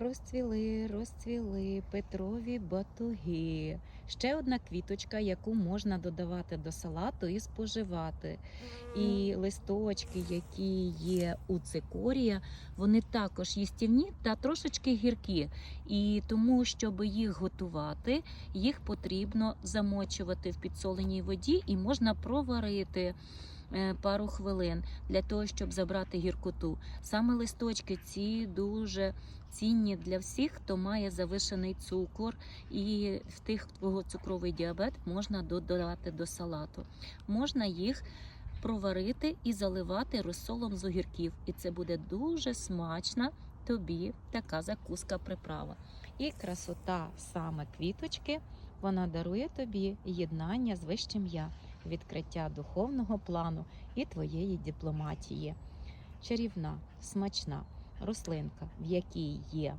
Розцвіли, розцвіли Петрові батуги. Ще одна квіточка, яку можна додавати до салату і споживати. І листочки, які є у цикорія, вони також їстівні та трошечки гіркі. І тому, щоб їх готувати, їх потрібно замочувати в підсоленій воді і можна проварити. Е, Пару хвилин для того, щоб забрати гіркоту. Саме листочки ці дуже цінні для всіх, хто має завишений цукор, і в тих, кого цукровий діабет, можна додавати до салату. Можна їх проварити і заливати розсолом з огірків. І це буде дуже смачна тобі така закуска приправа. І красота саме квіточки, вона дарує тобі єднання з вищим я, відкриття духовного плану і твоєї дипломатії. Чарівна, смачна рослинка, в якій є